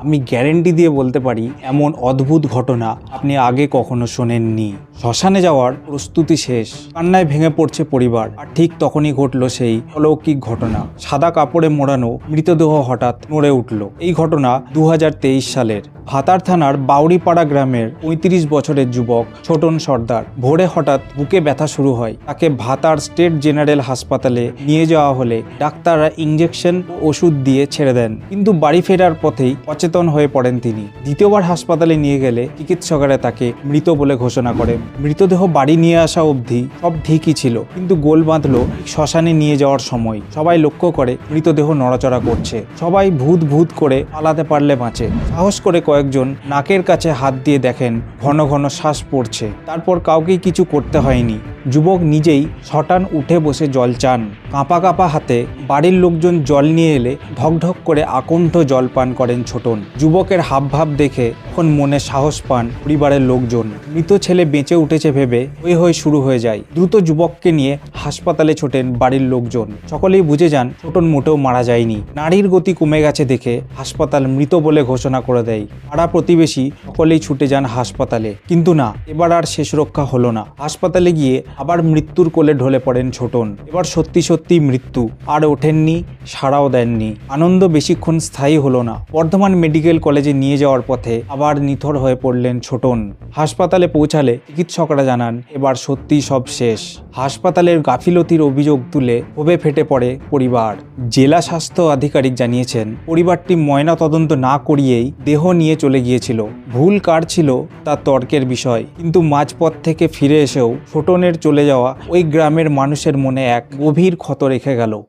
আমি গ্যারেন্টি দিয়ে বলতে পারি, এমন অদ্ভুত ঘটনা আপনি আগে কখনো শোনেননি। শ্মশানে যাওয়ার প্রস্তুতি শেষ। কান্নায় ভেঙে পড়ছে পরিবার, আর ঠিক তখনই ঘটল সেই অলৌকিক ঘটনা। সাদা কাপড়ে মোড়ানো মৃতদেহ হঠাৎ নড়ে উঠল। এই ঘটনা দু হাজার তেইশ সালের। ভাতার থানার বাউরিপাড়া গ্রামের পঁয়ত্রিশ বছরের যুবক ছোটন সর্দার। ভোরে হঠাৎ বুকে ব্যথা শুরু হয়। তাকে ভাতার স্টেট জেনারেল হাসপাতালে নিয়ে যাওয়া হলে ডাক্তাররা ইঞ্জেকশন ওষুধ দিয়ে ছেড়ে দেন। কিন্তু বাড়ি ফেরার পথেই অচেতন হয়ে পড়েন তিনি। দ্বিতীয়বার হাসপাতালে নিয়ে গেলে চিকিৎসকেরা তাকে মৃত বলে ঘোষণা করেন। মৃতদেহ বাড়ি নিয়ে আসা অবধি সব ঠিকই ছিল, কিন্তু গোল বাঁধল শ্মশানে নিয়ে যাওয়ার সময়। সবাই লক্ষ্য করে মৃতদেহ নড়াচড়া করছে। সবাই ভূত ভূত করে পালাতে পারলে বাঁচে। সাহস করে কয়েকজন নাকের কাছে হাত দিয়ে দেখেন ঘন ঘন শ্বাস পড়ছে। তারপর কাউকেই কিছু করতে হয়নি। যুবক নিজেই শটান উঠে বসে জল চান। কাঁপা কাঁপা হাতে বাড়ির লোকজন জল নিয়ে এলে ঢকঢক করে আকণ্ঠ জল পান করেন ছোটন যুবকের হাবভাব দেখে তখন মনে সাহস পান পরিবারের লোকজন। মৃত ছেলে বেঁচে উঠেছে ভেবে হই হয়ে শুরু হয়ে যায়। দ্রুত যুবককে নিয়ে হাসপাতালে ছোটেন বাড়ির লোকজন। সকলেই বুঝে যান ছোটন মোটেও মারা যায়নি। নারীর গতি কমে গেছে দেখে হাসপাতাল মৃত বলে ঘোষণা করে দেয়। পাড়া প্রতিবেশী সকলেই ছুটে যান হাসপাতালে। কিন্তু না, এবার আর শেষ রক্ষা হলো না। হাসপাতালে গিয়ে আবার মৃত্যুর কোলে ঢলে পড়েন ছোটন এবার সত্যি সত্যি মৃত্যু। আর ওঠেননি, সাড়াও দেননি। আনন্দ বেশিক্ষণ স্থায়ী হলো না। বর্ধমান মেডিকেল কলেজে নিয়ে যাওয়ার পথে আবার নিথর হয়ে পড়লেন ছোটন হাসপাতালে পৌঁছালে চিকিৎসকরা জানান, এবার সত্যি সব শেষ। হাসপাতালের গাফিলতির অভিযোগ তুলে ক্ষোভে ফেটে পড়ে পরিবার। জেলা স্বাস্থ্য আধিকারিক জানিয়েছেন, পরিবারটি ময়না তদন্ত না করিয়েই দেহ নিয়ে চলে গিয়েছিল। ভুল কার ছিল তা তর্কের বিষয়। কিন্তু মাঝপথ থেকে ফিরে এসেও ছোটনের চলে যাওয়া ওই গ্রামের মানুষের মনে এক গভীর ক্ষত রেখে গেল।